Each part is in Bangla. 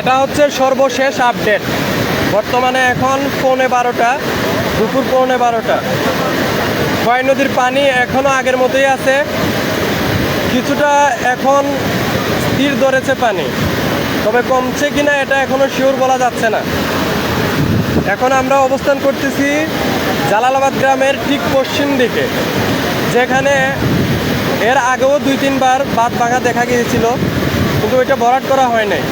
এটা হচ্ছে সর্বশেষ আপডেট। বর্তমানে এখন পৌনে বারোটা, দুপুর পৌনে বারোটা। খোয়াই নদীর পানি এখনও আগের মতোই আছে। কিছুটা এখন স্থির ধরেছে পানি। তবে কমছে কিনা এটা এখনও শিওর বলা যাচ্ছে না। এখন আমরা অবস্থান করতেছি জালালাবাদ গ্রামের ঠিক পশ্চিম দিকে, যেখানে এর আগেও দুই তিনবার বাদ ভাঙা দেখা গিয়েছিল, কিন্তু এটা ভরাট করা হয় নাই।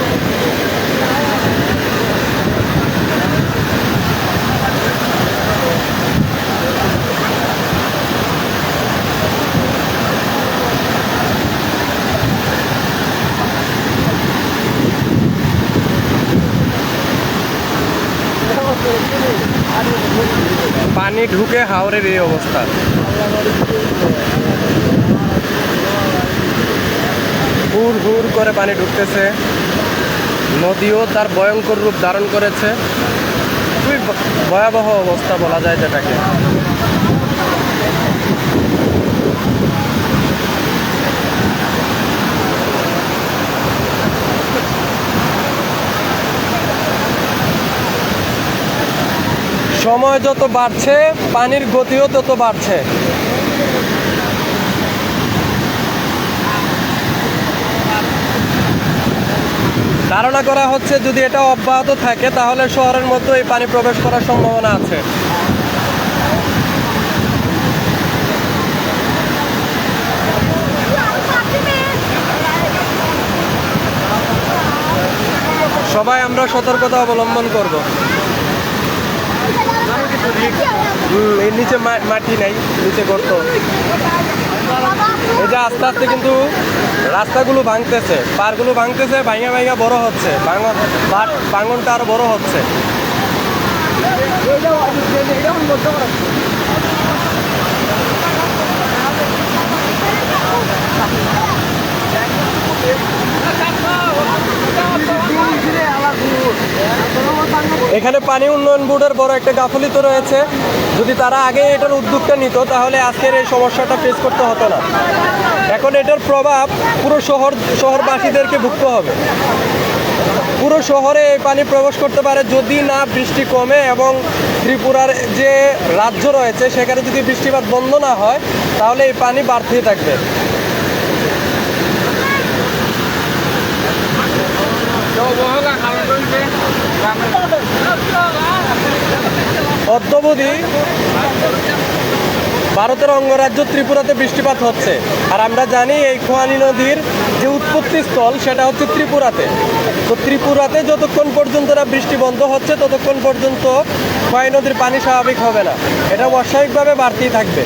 পানি ঢুকে হাওরের এই অবস্থা। হুর হুর করে পানি ঢুকতেছে। নদীও তার ভয়ঙ্কর রূপ ধারণ করেছে। খুবই ভয়াবহ অবস্থা বলা যায় যেটাকে। সময় যত বাড়ছে, পানির গতিও তত বাড়ছে। ধারণা করা হচ্ছে যদি এটা অব্যাহত থাকে, তাহলে শহরের মধ্যে এই পানি প্রবেশ করার সম্ভাবনা আছে। সবাই আমরা সতর্কতা অবলম্বন করব। হুম, এর নিচে মাটি নাই নিচে গর্ত। এই যে আস্তে আস্তে কিন্তু রাস্তাগুলো ভাঙতেছে পারগুলো ভাঙতেছে ভাঙা ভাঙা বড় হচ্ছে। ভাঙন ভাঙনটা আরও বড় হচ্ছে। এখানে পানি উন্নয়ন বোর্ডের বড় একটা গাফলিত রয়েছে। যদি তারা আগে এটার উদ্যোগটা নিত, তাহলে আজকের এই সমস্যাটা ফেস করতে হতো না। এখন এটার প্রভাব পুরো শহর, শহরবাসীদেরকে ভুগতে হবে। পুরো শহরে এই পানি প্রবেশ করতে পারে যদি না বৃষ্টি কমে এবং ত্রিপুরার যে রাজ্য রয়েছে, সেখানে যদি বৃষ্টিপাত বন্ধ না হয়, তাহলে এই পানি বাড়তেই থাকবে। অদ্যবধি ভারতের অঙ্গরাজ্য ত্রিপুরাতে বৃষ্টিপাত হচ্ছে। আর আমরা জানি এই খোয়ানি নদীর যে উৎপত্তি স্থল, সেটা হচ্ছে ত্রিপুরাতে। তো ত্রিপুরাতে যতক্ষণ পর্যন্ত না বৃষ্টি বন্ধ হচ্ছে, ততক্ষণ পর্যন্ত খোয়াই নদীর পানি স্বাভাবিক হবে না। এটা অস্বাভাবিকভাবে বাড়তেই থাকবে।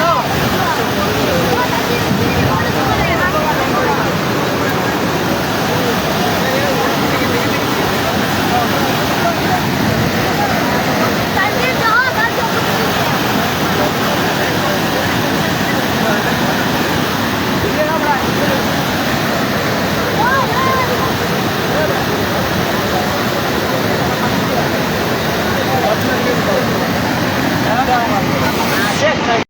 No!